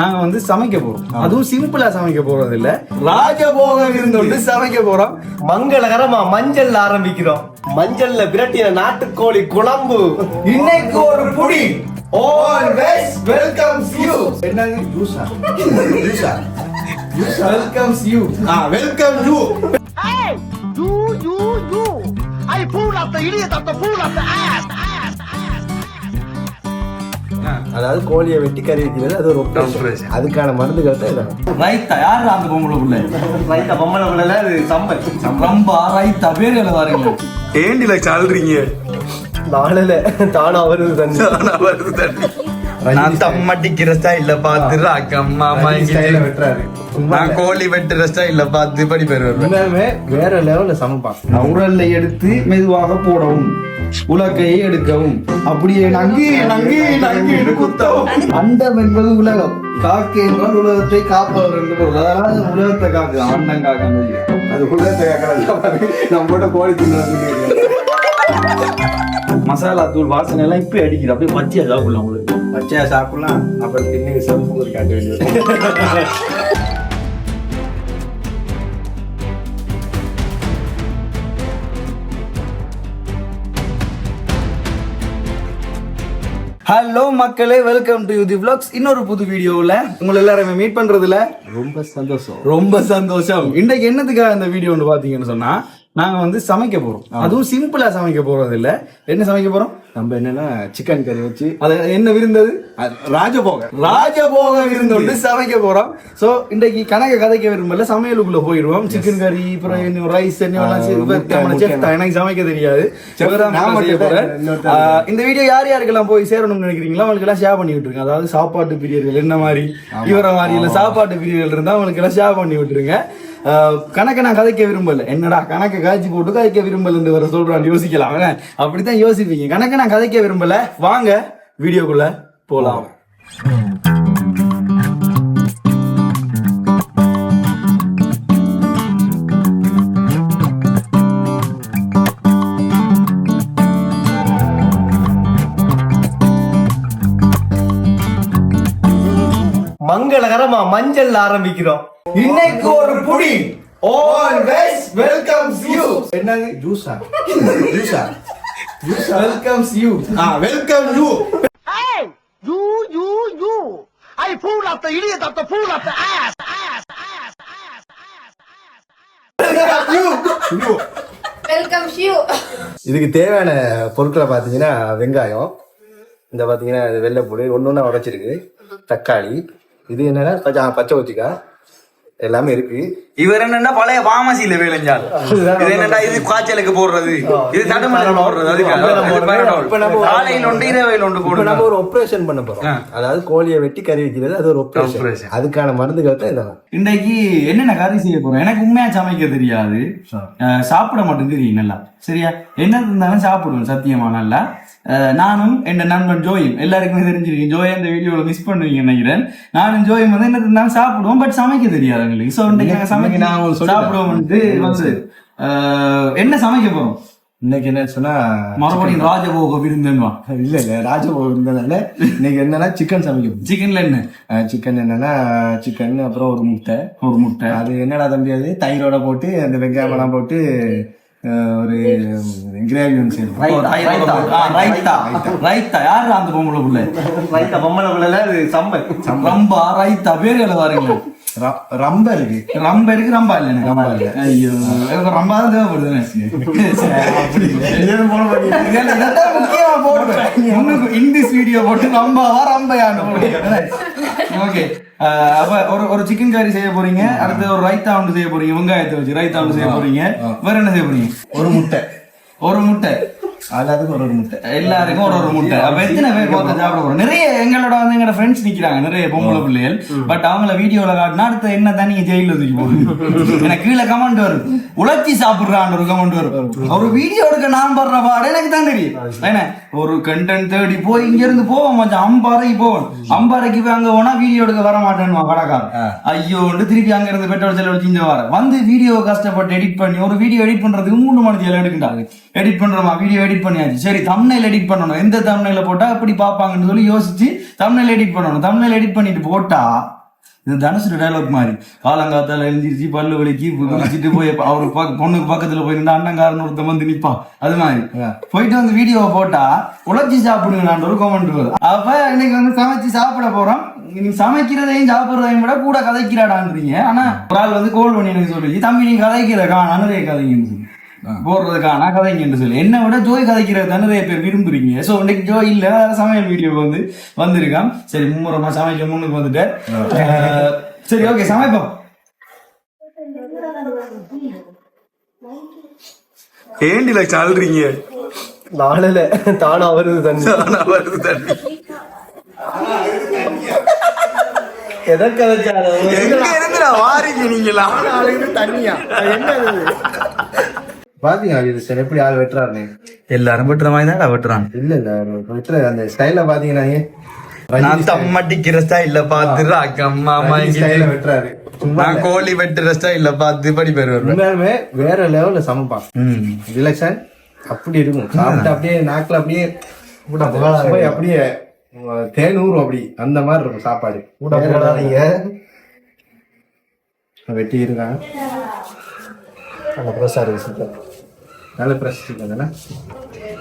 நாங்க வந்து சமைக்க போறோம். அதுவும் சிம்பிளா சமைக்க போறது இல்ல. விருந்து இருந்து சமைக்க போறோம். மங்களகரமா மஞ்சள் ஆரம்பிக்கிறோம். மஞ்சள்ல விரட்டிய நாட்டுக்கோழி குழம்பு. இன்னைக்கு ஒரு புடி. ஆல்வேஸ் வெல்கம் யூ என்னங்க ஜூஸா ஜூஸா welcome you ah welcome you ஏய் you you you I fool of the idiot of the fool of the ass அதாவது கோழியை வெட்டி கறி வைக்கிறது அது ஒரு. அதுக்கான மருந்துகள் தான் இதான் ரைத்தா யார் அந்த பொம்பளை புள்ள? ரைத்தா விடல அது சம்பல் ரொம்ப ரைத்தா பேர் எழுதாருங்க ஏண்டில சால்றீங்க. நாளில தானா வருது தண்ணி. நான் தம்மட்டிக்கிற ஸ்டைல பார்த்து ராக்கம்மா ஸ்டைல வெட்டுறாரு. நான் கோழி வெட்டுற ஸ்டைல பார்த்து படி பேர் வருவேன். உண்மையாலுமே வேற லெவல்ல சமைப்பான். உரல்ல எடுத்து மெதுவாக போடவும் உலக்கையை எடுக்கவும் அப்படியே நங்கி நங்கி நங்கி குத்தவும். அண்டம் என்பது உலகம். காக்கை என்றால் உலகத்தை காப்பவர் என்று அதாவது உலகத்தை காக்கு அண்டம் காக்க அது உள்ளத்தை கேட்கறது நம்ம போட்ட கோழி தின்னு மசாலா தூள் வாசனை எல்லாம் இப்ப அடிக்குது. அப்படியே பச்சையா சாப்பிடலாம் உங்களுக்கு. பச்சையா சாப்பிடலாம். அப்புறம் தின்னு செவப்பு ஒரு காட்ட வேண்டியது. ஹலோ மக்களே வெல்கம் டு யூதி vlogs. இன்னொரு புது வீடியோவில் உங்களை எல்லாருமே மீட் பண்றதுல ரொம்ப சந்தோஷம். ரொம்ப சந்தோஷம். இன்றைக்கு என்னத்துக்காக இந்த வீடியோன்னு பாத்தீங்கன்னு சொன்னா நாங்க வந்து சமைக்க போறோம். அதுவும் சிம்பிளா சமைக்க போறது இல்ல. என்ன சமைக்க போறோம்? நம்ம என்னன்னா சிக்கன் கறி வச்சு அது என்ன விருந்தது ராஜபோக. ராஜபோக விருந்து ஒன்று சமைக்க போறோம். சோ இன்றைக்கு கணக்க கதைக்க விரும்பல. சமையலுக்குள்ள போயிடுவோம். சிக்கன் கறி அப்புறம் ரைஸ் எனக்கு சமைக்க தெரியாது. இந்த வீடியோ யார் யாருக்கெல்லாம் போய் சேரணும்னு நினைக்கிறீங்களோ அவங்களுக்கு எல்லாம் ஷேர் பண்ணி விட்டுருங்க. அதாவது சாப்பாட்டு பிரியர்கள் என்ன மாதிரி? இவர மாதிரி இல்ல சாப்பாட்டு பிரியர்கள் இருந்தா அவங்களுக்கு எல்லாம் ஷேர் பண்ணி விட்டுருங்க. கணக்கை நான் கதைக்க விரும்பல. என்னடா கணக்கு காய்ச்சி போட்டு கதைக்க விரும்பலன்னு வர சொல்றான்னு யோசிக்கலாம். அப்படித்தான் யோசிப்பீங்க. கணக்க நான் கதைக்க விரும்பல. வாங்க வீடியோக்குள்ள போலாம். மங்களகரமா மஞ்சள் ஆரம்பிக்கிறோம். இன்னைக்கு ஒரு புடி. ஆல்வேஸ் வெல்கம்ஸ் யூ என்னது? ஜூஸா ஜூஸா welcomes you ah welcome you Hey! You, you, you! I pull up the idiot of the pull up the ass! ass, ass, ass, ass. You you welcome ஷியூ இதுக்கு தேவையான பொருட்களை பார்த்தீங்கன்னா வெங்காயம். இந்த பார்த்தீங்கன்னா இது வெள்ளைப்பூடு ஒன்று ஒன்றா உடைச்சிருக்கு. தக்காளி. இது என்னன்னா பச்சை பச்சை எல்லாமே இருக்கு. இவர் என்னன்னா பழைய பாமசியில வேலைஞ்சால் இது என்னடா இது காய்ச்சலுக்கு போடுறது? இது தடுமலை போடுறது அதுக்கு காலையில் ஒன்று இரவையில் ஒன்று இப்போ நம்ம போடுறது. ஒரு ஆபரேஷன் பண்ண போறோம். அதாவது கோழியை வெட்டி கறி வைக்கிறது அது ஒரு. ஆபரேஷன் அதுக்கான மருந்துகள் தான் இதான் இன்னைக்கு என்னென்ன கறி செய்ய போறோம்? எனக்கு உண்மையா சமைக்க தெரியாது. சாப்பிட மட்டும் தெரியும் நல்லா. சரியா? என்ன இருந்தாலும் சாப்பிடுவேன் சத்தியமா நல்லா. நானும் என் நண்பன் ஜோயும் எல்லாருக்குமே தெரிஞ்சிருக்கேன் ஜோயை இந்த வீடியோல மிஸ் பண்ணுவீங்க நினைக்கிறேன். நானும் ஜோயும் வந்து என்ன இருந்தாலும் சாப்பிடுவோம் பட் சமைக்க தெரியாது எங்களுக்கு. சோ இன்னைக்கு நாங்க சமைக்க நான் சாப்பிடுவோம் வந்து வந்து என்ன சமைக்க போறோம்? இன்னைக்கு என்ன சொன்னா மறுபடியும் ராஜபோக விருந்துன்னுவா இல்ல இல்ல ராஜபோகம் இருந்ததால இன்னைக்கு என்னன்னா சிக்கன் சமைக்கும் சிக்கன்ல என்ன? சிக்கன் என்னன்னா சிக்கன் அப்புறம் ஒரு முட்டை. ஒரு முட்டை. அது என்னடா தம்பி அது? தயிரோட போட்டு அந்த வெங்காயம் எல்லாம் போட்டு ஒரு கிரேவி ஒன்று செய்யணும். ரைத்தா ரைத்தா. யாரு அந்த பொம்பளை புள்ள? ரைத்தா பொம்மலை விடல அது சம்பல். ரம்பா ரைத்தா பேர் எழுதாருங்க ரொம்ப இருக்கு. ரம்ப இருக்கு ரம்பா இல்ல எனக்கு ரம்பா இல்ல. ஐயோ. எனக்கு ரம்பா தான் தேவைப்படுது இங்கிலீஷ் வீடியோ போட்டு ரம்பாவா ரம்பையான்னு ஓகே அப்ப ஒரு ஒரு சிக்கன் கறி செய்ய போறீங்க அடுத்து ஒரு ரைத்தா ஒன்று செய்ய போறீங்க வெங்காயத்தை வச்சு ரைத்தா ஒன்று செய்ய போறீங்க. வேற என்ன செய்ய போறீங்க? ஒரு முட்டை. ஒரு முட்டை. எல்லாத்துக்கும் ஒரு ஒரு முட்டை. எல்லாருக்கும் ஒரு ஒரு முட்டை. அப்ப எத்தனை பேர் மொத்தம் சாப்பிட போறோம்? நிறைய எங்களோட வந்து எங்களோட ஃப்ரெண்ட்ஸ் நிக்கிறாங்க. நிறைய பொம்பளை பிள்ளைகள். பட் அவங்கள வீடியோல காட்டினா அடுத்த என்ன தான் நீங்க ஜெயில தூக்கி போடுங்க எனக்கு கீழே கமெண்ட் வரும். உழைச்சி சாப்பிடுறான்னு ஒரு கமெண்ட் வரும். ஒரு வீடியோ எடுக்க நான் படுற பாடு எனக்கு தான் தெரியும். என்ன? ஒரு கண்டென்ட் தேடி போய் இங்க இருந்து போவோம் மச்சான். அம்பாறைக்கு போவோம் அம்பாறைக்கு போய் அங்க போனா வீடியோ எடுக்க வர மாட்டேன்னு கடைக்காரன். ஐயோ திருப்பி அங்க இருந்து பெட்ரோல் செலவழிச்சு இங்க வர. வந்து வீடியோ கஷ்டப்பட்டு எடிட் பண்ணி ஒரு வீடியோ எடிட் பண்றதுக்கு மூணு மணி நேரம் எடுக்கண்டா எடிட் பண்றோமா? வீடியோ எடிட் பண்ணியாச்சு. சரி தம்னைல் எடிட் பண்ணணும். எந்த தம்னைல போட்டா எப்படி பார்ப்பாங்கன்னு சொல்லி யோசிச்சு தம்னைல் எடிட் பண்ணணும். தம்னைல் எடிட் பண்ணிட்டு போட்டா இது தனுஷ் டைலாக் மாதிரி. காலங்காத்தால எழுந்திரிச்சு பல்லு வலிக்கு குளிச்சுட்டு போய் அவர் பொண்ணுக்கு பக்கத்துல போய் நின்று அண்ணங்காரன் ஒருத்தன் வந்து நிப்பான். அது மாதிரி. போயிட்டு வந்து வீடியோவை போட்டா உழைச்சி சாப்பிடுங்க நான் ஒரு கமெண்ட் வரும். அப்ப இன்னைக்கு வந்து சமைச்சு சாப்பிட போறோம். நீ சமைக்கிறதையும் சாப்பிடுறதையும் விட கூட கதைக்கிறாடான்றீங்க. ஆனா ஒரு ஆள் வந்து கோல் பண்ணி எனக்கு சொல்லி தம்பி நீ கதைக்கிற காண நிறைய கதைங்கன்னு சொல்லி. போடுறதுக்கான கதைங்கன்னு சொல்லி. என்னை விட ஜோய் கதைக்கிறது தான் நிறைய பேர் விரும்புறீங்க. சோ இன்னைக்கு ஜோய் இல்ல சமையல் வீடியோ வந்து வந்திருக்கான் சரி மும்முரமா சமைக்க முன்னுக்கு வந்துட்டேன். சரி ஓகே சமைப்போம். ஏண்டில சால்றீங்க? நாளில் தானா வருது தண்ணி. வருது தண்ணி. எதற்கு எங்க இருந்து வாரீங்க நீங்களா நாளைக்கு தண்ணியா? அது என்ன இது? பாத்தீங்களா இது சார் எப்படி ஆள் வெட்டுறாருன்னு? எல்லாரும் வெட்டுற மாதிரி தான் வெட்டுறான். இல்ல இல்ல வெட்டுற அந்த ஸ்டைல பாத்தீங்கன்னா நான் தம்மட்டிக்கிற ஸ்டைல பாத்து ராக்கம்மா ஸ்டைல வெட்டுறாரு. நான் கோழி வெட்டுற ஸ்டைல பாத்து படி பேர் உண்மையாலுமே வேற லெவல்ல சமைப்பான். ரிலாக்ஸன் அப்படி இருக்கும். சாப்பிட்டு அப்படியே நாக்குல அப்படியே போய் அப்படியே உம், தேனூரும் அப்படி. அந்த மாதிரி இருக்கும் சாப்பாடு. போடாதீங்க வெட்டி இருக்காங்க ஃப்ரெஷ்ஷாக இருக்கு. நல்ல ஃப்ரெஷ் சிக்கன்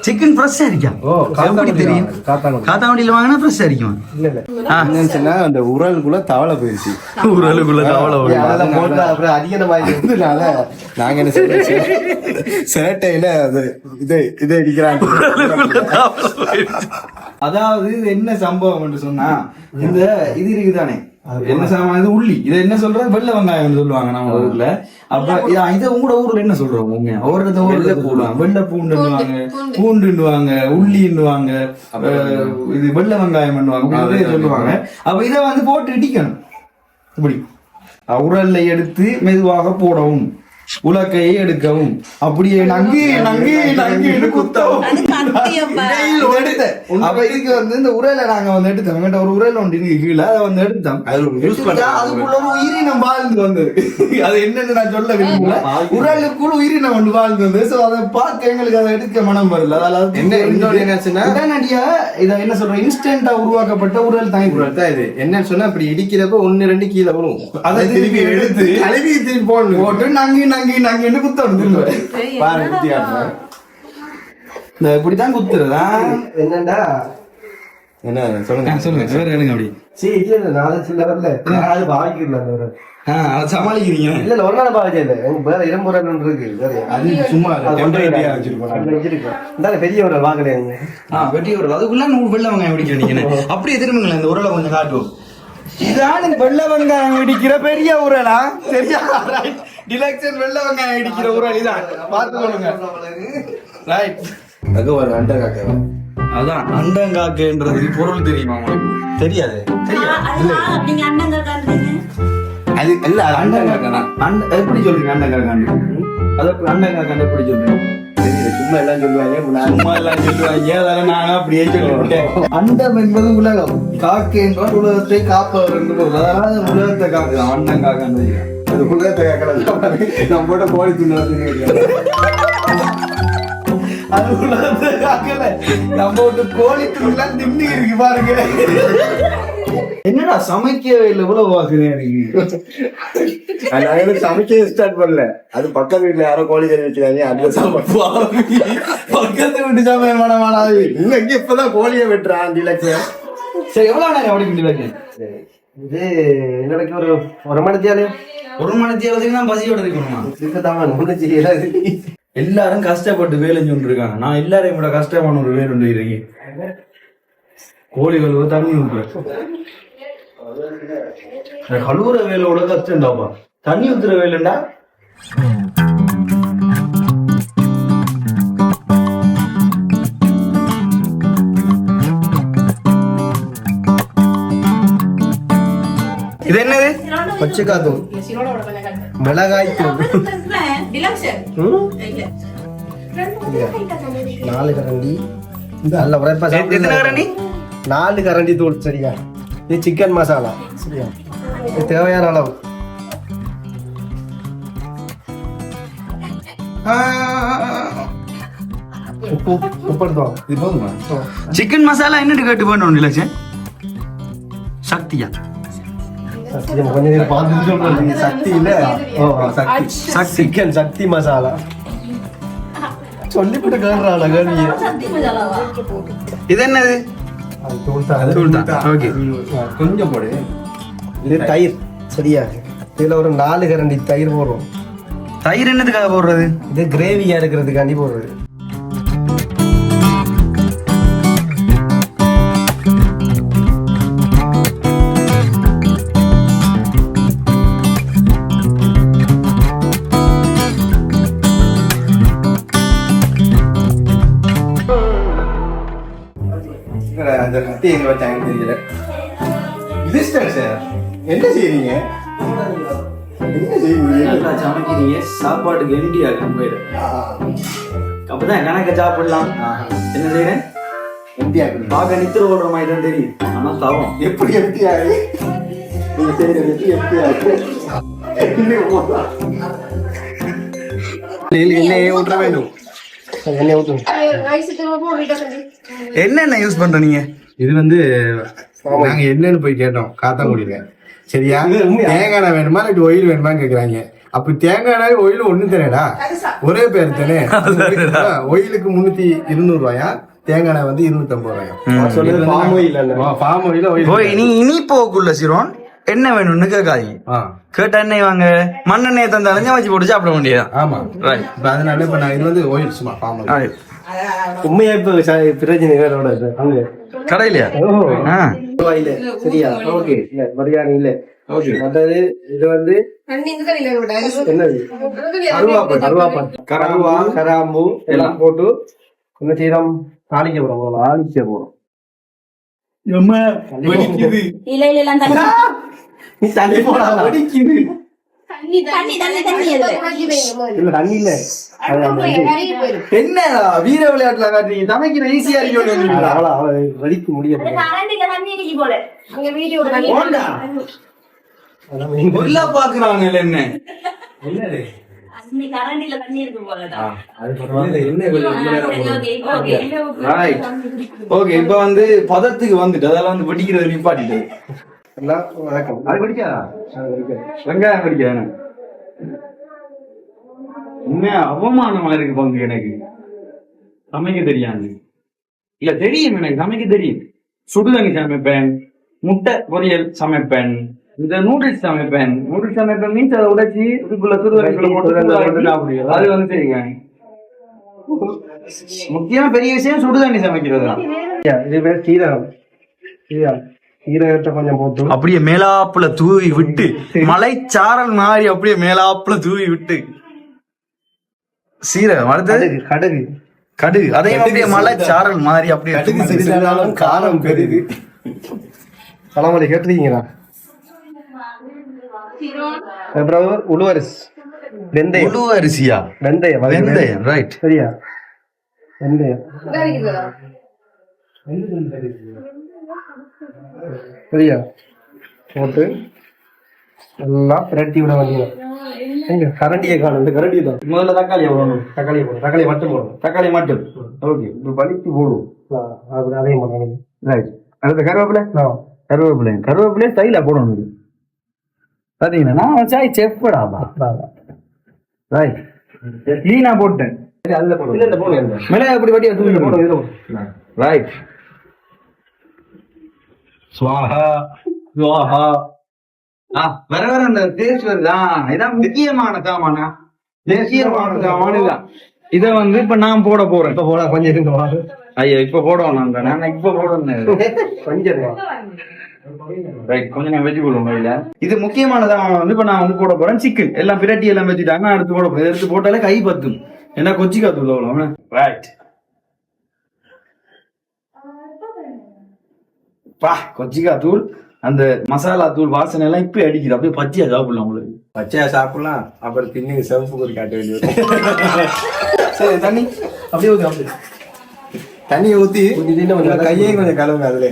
சிக்கன் ஃப்ரெஷ்ஷா இருக்கா ஓ எப்படி தெரியும். காத்தாங்குடி. காத்தாவண்டியில வாங்கினா ஃப்ரெஷ்ஷா இருக்கும். இல்ல இல்ல. என்னன்னு சொன்னா அந்த உரலுக்குள்ள தவளை போயிருச்சு. ஊரலுக்குள்ள கவலை அதெல்லாம் போட்டு அப்புறம் அதிகமாகி இருந்ததுனால நாங்க என்ன செய்யறோம் சேட்டையில அது இது இது அடிக்கிறாங்க. அதாவது இது என்ன சம்பவம் என்று சொன்னா இந்த இது இருக்குதானே? என்ன சாமான் இது உள்ளி. இதை என்ன சொல்ற வெள்ளை வெங்காயம் சொல்லுவாங்க நம்ம ஊர்ல. அப்ப இத- இதை உங்களோட ஊர்ல என்ன சொல்றோம்? உண்மையா? ஒரு ஊர்ல போடுவாங்க வெள்ளை பூண்டுன்னுவாங்க. பூண்டுன்னுவாங்க. உள்ளின்னுவாங்க. அஹ் இது வெள்ளை வெங்காயம் பண்ணுவாங்க. சொல்லுவாங்க. அப்ப இதை வந்து போட்டு இடிக்கணும். இப்படி. உரல்ல எடுத்து மெதுவாக போடவும். உலக்கையை எடுக்கவும். அப்படியே நங்கி நங்கி நங்கி குத்தவும். அப்ப இதுக்கு வந்து இந்த உரையில நாங்க வந்து எடுத்தோம். எங்கிட்ட ஒரு உரையில ஒன்று இருக்கு கீழே. அதை வந்து எடுத்தோம். அதுக்குள்ள ஒரு உயிரினம் வாழ்ந்து வந்தது. அது என்னன்னு நான் சொல்ல விரும்பல. உரலுக்குள்ள உயிரினம் ஒன்று வாழ்ந்து வந்தது. சோ அதை பார்க்க எங்களுக்கு அதை எடுக்க மனம் வரல. அதாவது என்ன என்னாச்சுன்னா? உடனடியா இதை என்ன சொல்றோம்? இன்ஸ்டன்டா உருவாக்கப்பட்ட உரல் தான் இது. தான் இது. என்னன்னு சொன்னா இப்படி இடிக்கிறப்ப ஒண்ணு ரெண்டு கீழே விழும். அதை திருப்பி எடுத்து கழுவி திருப்பி போட்டு நங்கி நங்கி நங்கின்னு குத்தணும் திரும்ப பாரு குத்தி காட்டுறேன். இந்த இப்படித்தான் குத்துறதா என்னண்டா என்ன சொல்லுங்க. சொல்லுங்க. வேற எடுங்க அப்படி. சரி இல்ல இல்ல நாலு சில வரல. பாவிக்கிறல ஒரு சமாளிக்கிறீங்க. இல்ல இல்ல ஒரு நாள் பாவிச்சே இல்ல வேற இடம்புற இருக்கு. அது சும்மா அது வச்சிருக்கோம் பெரிய ஒரு வாங்கலையாங்க ஆ வெட்டி விடுறது அதுக்குள்ள நூறு வெள்ளை வெங்காயம் வெடிக்கிறீங்க நீங்க அப்படியே திரும்புங்களேன் இந்த உரலை கொஞ்சம் காட்டுவோம். இதான் வெள்ளை வெங்காயம் வெடிக்கிற பெரிய உரலா? சரியா டிலக்ஷன் வெள்ளை வெங்காயம் உரல் இதான் பார்த்து சொல்லுங்க. ரைட் அங்க ஒரு அண்டை காக்க அதான் அண்டங்காக்குன்றது பொருள் தெரியுமா உங்களுக்கு? தெரியாது. அது இல்ல அது அண்டை காக்க அண்டங்காக்கா அண்ட எப்படி சொல்றீங்க அண்டங்காக்காண்டு அது அண்டங்காக்காண்டு எப்படி சொல்றீங்க? சும்மா எல்லாம் சொல்லுவாங்க சும்மா எல்லாம் சொல்லுவாங்க. அதெல்லாம் நாங்க அப்படியே சொல்லிவிட்டேன் அண்டம் என்பது உலகம். காக்கை என்பவர் உலகத்தை காப்பவர் என்று பொருள் அதாவது உலகத்தை காக்கு அண்டம் காக்கான்னு அது உலகத்தை கேட்கலாம் நம்ம போட்ட கோழி தின்னு நம்ம ஒரு கோழி துணிலாம் திண்ணி இருக்கு பாருங்க. என்னடா சமைக்கவே இல்லை இவ்வளவு வாக்குனே இருக்கு நாங்க சமைக்க ஸ்டார்ட் பண்ணல. அது பக்கத்து வீட்டுல யாரோ கோழி கறி வச்சுக்காங்க அதுல சாப்பாடு பக்கத்து விட்டு பண்ண மாட்டாது இன்னும் இங்க இப்பதான் கோழியை வெட்டுறான் டிலக்ஸ் சரி எவ்வளவு நேரம் அப்படி இது என்னைக்கு ஒரு ஒரு மணி தேவையா ஒரு மணி தேவதைக்கு தான் பசியோட இருக்கணுமா? எல்லாரும் கஷ்டப்பட்டு வேலை செஞ்சுட்டு இருக்காங்க நான் எல்லாரையும் விட கஷ்டமான ஒரு வேலை ஒன்று இருக்கேன் கோழிகளுக்கு தண்ணி ஊற்றுற கழுவுற வேலையோட கஷ்டம்டாப்பா தண்ணி ஊத்துற வேலைண்டா? இது என்னது பச்சைக்காய் தூள் மிளகாய் தூள் நாலு கரண்டி நல்ல உரைப்பா கரண்டி? நாலு கரண்டி தூள் சரியா இது சிக்கன் மசாலா சரியா இது தேவையான அளவு உப்பு உப்பு இது போதுமா சிக்கன் மசாலா என்னட்டு கேட்டு பண்ணணும் டிலக்ஷன் சக்தியா சத்தியம் கொஞ்ச நேரம் பார்த்துட்டு சொல்றேன் சக்தி இல்ல. ஓ சக்தி. சக்தி சிக்கன் சக்தி மசாலா. சொல்லிவிட்டு கேள்றாள கேள்வியே சக்தி மசாலாவா இது என்னது கொஞ்சம் போடு. இது தயிர். சரியா? இதுல ஒரு நாலு கரண்டி தயிர் போடுறோம். தயிர் என்னதுக்காக போடுறது? இது கிரேவியா இருக்கிறதுக்காண்டி போடுறது. கத்தி எங்க வச்சாங்க தெரியல. இது சார் என்ன செய்றீங்க? என்ன செய்றீங்க? சமைக்கிறீங்க. சாப்பாட்டுக்கு எம்டி ஆகும் போயிடு அப்பதான் கணக்க சாப்பிடலாம்? என்ன செய்யறேன் எம்டி ஆகுது பார்க்க நித்திர ஓடுற மாதிரி தான் தெரியும். ஆனா தவம் எப்படி எம்டி ஆகுது நீங்க செய்யறது எப்படி எம்டி ஆகுது எண்ணெயை ஊற்ற வேண்டும். எண்ணெய் ஊற்றும் என்னென்ன யூஸ் பண்ற நீங்க இது வந்து நாங்க என்னன்னு போய் கேட்டோம் காத்தாங்குடியில. சரியா? தேங்காய் எண்ணெய் வேணுமா இல்லாட்டி ஒயில் வேணுமான்னு கேக்குறாங்க. அப்ப தேங்காய் எண்ணெய் ஒயில் ஒண்ணு தானேடா? ஒரே பேர் தானே? ஒயிலுக்கு முன்னூத்தி இருநூறு ரூபாயா? தேங்காய் எண்ணெய் வந்து இருநூத்தி ஐம்பது ரூபாயா பாம் ஒயில் பாம் ஒயில் ஓ இனி இனி போக்குள்ள சிரோன். என்ன வேணும்னு கேட்காதீங்க. ஆ. கேட்ட எண்ணெய் வாங்க. மண்ணெண்ணெய் தந்தாலும் வச்சு போட்டு சாப்பிட வேண்டியதான் ஆமா. இப்ப அதனால இப்ப நான் இது வந்து ஒயில் சும்மா. உண்மையா இப்ப பிரச்சனை வேறோட அங்க. கடையிலையா? ஆ. இல்ல சரியா. ஓகே. இல்ல பிரியாணி இல்ல. ஓகே. மற்றது இது வந்து என்னது? கருவாப்பன் கருவாப்பன் கருவா கராம்பு எல்லாம் போட்டு என்ன செய்யறோம்? தாளிக்க போறோம். தாளிக்க போறோம். இல்ல இல்ல எல்லாம் தண்ணி நீ தண்ணி போடாத. என்ன வீர விளையாட்டுல காட்டுறீங்க? சமைக்கிற ஈஸியா இருக்கு அது அவ்வளவு அவ்வளவு வலிக்க முடியாது பாக்குறாங்க என்ன ஓகே இப்ப வந்து பதத்துக்கு வந்துட்டு அதெல்லாம் வந்து வெடிக்கிறது நிப்பாட்டிட்டு. அது வெடிக்காதா அது இருக்கு. வெங்காயம் வெடிக்காது உண்மையா அவமானமா இருக்கு பங்கு எனக்கு. சமைக்க தெரியாது. இல்ல தெரியும் எனக்கு சமைக்க தெரியும். சுடுதண்ணி சமைப்பேன் முட்டை பொரியல் சமைப்பேன் இந்த நூடுல்ஸ் சமைப்பேன். நூடுல்ஸ் சமைப்பேன் மீன்ஸ் அதை உடைச்சி இதுக்குள்ள சுடுதண்ணிக்குள்ள போட்டு அது வந்து செய்யுங்க முக்கியமா பெரிய விஷயம் சுடுதண்ணி சமைக்கிறது தான் இது பேர் சீரகம் சீரகம் சீரகத்தை கொஞ்சம் போட்டு அப்படியே மேலாப்புல தூவி விட்டு மலைச்சாரல் மாதிரி அப்படியே மேலாப்புல தூவி விட்டு. சீரகம் அடுத்தது? கடுகு கடுகு. அதையும் அப்படியே மலைச்சாரல் மாதிரி அப்படியே கடுகு தூவி. சிறிதாலும் காரம் பெரிது பழமொழி கேட்டிருக்கீங்களா? அப்புறம் உளுவரிசி வெந்தயம். பேரு. வெந்தயம் ரைட் சரியா? வெந்தயம். சரியா? போட்டு எல்லாம் பிரட்டி விட வேண்டியது. எங்க? கரண்டியை காணும் இந்த கரண்டி தான். முதல்ல தக்காளி போடணும். தக்காளி போடும் தக்காளி மட்டும் போடும் தக்காளி மட்டும்? ஓகே இப்போ வலிக்கு போடுவோம் அது அதையும் பண்ணணும் ரைட் அடுத்த கருவேப்பிலை. கருவேப்பிலை. கருவேப்பிலையே ஸ்டைலா போடணும். இது. பாத்தீங்கன்னா நான் சாய் செப்படாமா ரைட் கிளீனா போட்டேன். அதுல போடும் போடுங்க மிளகா அப்படி வட்டியா தூக்கி போடும் போடும் போடும் ரைட் ஆ வர வர அந்த டேஸ்ட் வருதா? இதான் முக்கியமான சாமானா? முக்கியமான சாமான இதான் இத வந்து இப்ப நான் போட போறேன். இப்ப போடா கொஞ்சம் இருங்க. ஐயா இப்ப போடணும் நான் இப்ப போடணும். கொஞ்சம் நான் வெஜ் போடுவோம் இது முக்கியமான சாமான் வந்து இப்ப நான் வந்து போட போறேன். சிக்கன் எல்லாம் பிரட்டி எல்லாம் வச்சுட்டாங்க நான் எடுத்து போட போறேன். எடுத்து போட்டாலே கை பத்தும். ஏன்னா கொச்சி காத்து ரைட் பா கொச்சிக்கா தூள் அந்த மசாலா தூள் வாசனை எல்லாம் இப்ப அடிக்குது. அப்படியே பச்சையா சாப்பிடலாம் உங்களுக்கு. பச்சையா சாப்பிடலாம். அப்புறம் தின்னு செவப்பு ஒரு காட்ட வேண்டியது சரி தண்ணி. அப்படியே ஊத்து அப்படியே. தண்ணியை ஊத்தி கொஞ்சம் கையே கொஞ்சம் கழுவுங்க அதுல.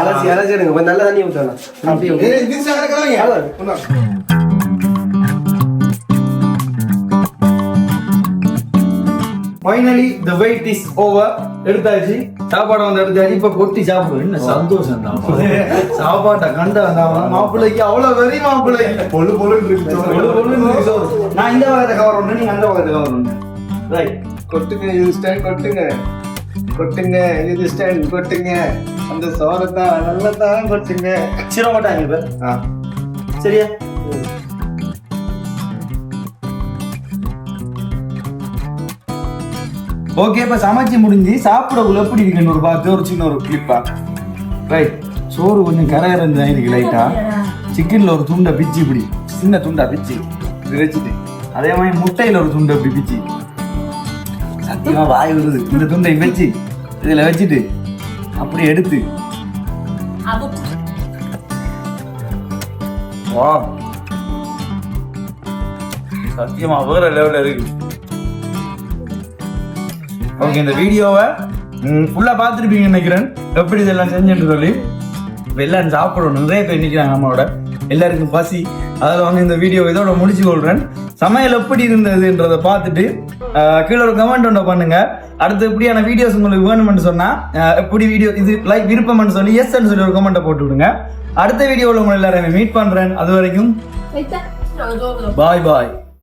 அலசி அலசி எடுங்க. கொஞ்சம் நல்ல தண்ணி ஊத்தலாம் அப்படியே. Finally the weight is over எடுத்தாச்சு. சாப்பாடு வந்து எடுத்தாச்சு இப்ப கொட்டி சாப்பிடுவோம். என்ன சந்தோஷம் தான். சாப்பாட்டை கண்ட மாப்பிள்ளைக்கு அவ்வளவு வெறி மாப்பிள்ளைக்கு பொழு பொழுன்னு இருக்கு. பொழு பொழுன்னு இருக்கு. நான் இந்த பக்கத்தை கவர் பண்ணேன் நீங்க அந்த பக்கத்தை கவர் பண்ணுங்க ரைட் கொட்டுங்க இது ஸ்டாண்ட் கொட்டுங்க. கொட்டுங்க இது ஸ்டாண்ட் கொட்டுங்க. அந்த சோறை தான் நல்லா தான் கொட்டுங்க. சிரம் மாட்டாங்க இப்ப சரியா? ஓகே இப்ப சமைச்சு முடிஞ்சு சாப்பிடக்குள்ள எப்படி இருக்குன்னு ஒரு பார்த்து ஒரு சின்ன ஒரு கிளிப்பா ரைட் சோறு கொஞ்சம் கரை இருந்து இருக்கு லைட்டா சிக்கன்ல ஒரு துண்டை பிச்சு இப்படி. சின்ன துண்டா பிச்சு. வச்சுட்டு அதே மாதிரி முட்டையில ஒரு துண்டை இப்படி பிச்சு. சத்தியமா வாய் வருது. இந்த துண்டை வச்சு இதுல வச்சுட்டு அப்படி எடுத்து. வா சத்தியமா வேற லெவல்ல இருக்கு. ஓகே இந்த வீடியோவை ஃபுல்லா பார்த்துருப்பீங்கன்னு நினைக்கிறேன். எப்படி இதெல்லாம் செஞ்சுட்டு சொல்லி. எல்லாரும் சாப்பிடணும். நிறைய பேர் நிற்கிறாங்க நம்மளோட. எல்லாருக்கும் பசி. அதில் வந்து இந்த வீடியோ இதோட முடிச்சு கொள்றேன். சமையல் எப்படி இருந்ததுன்றதை பார்த்துட்டு கீழே ஒரு கமெண்ட் ஒன்று பண்ணுங்க. அடுத்து இப்படியான வீடியோஸ் உங்களுக்கு வேணும்னு சொன்னா அஹ், எப்படி வீடியோ இது லைக் விருப்பம்னு சொல்லி எஸ் சொல்லி ஒரு கமெண்ட்டை போட்டு விடுங்க. அடுத்த வீடியோவில் உங்களை எல்லாரையும் மீட் பண்றேன். அது வரைக்கும் பாய் பாய்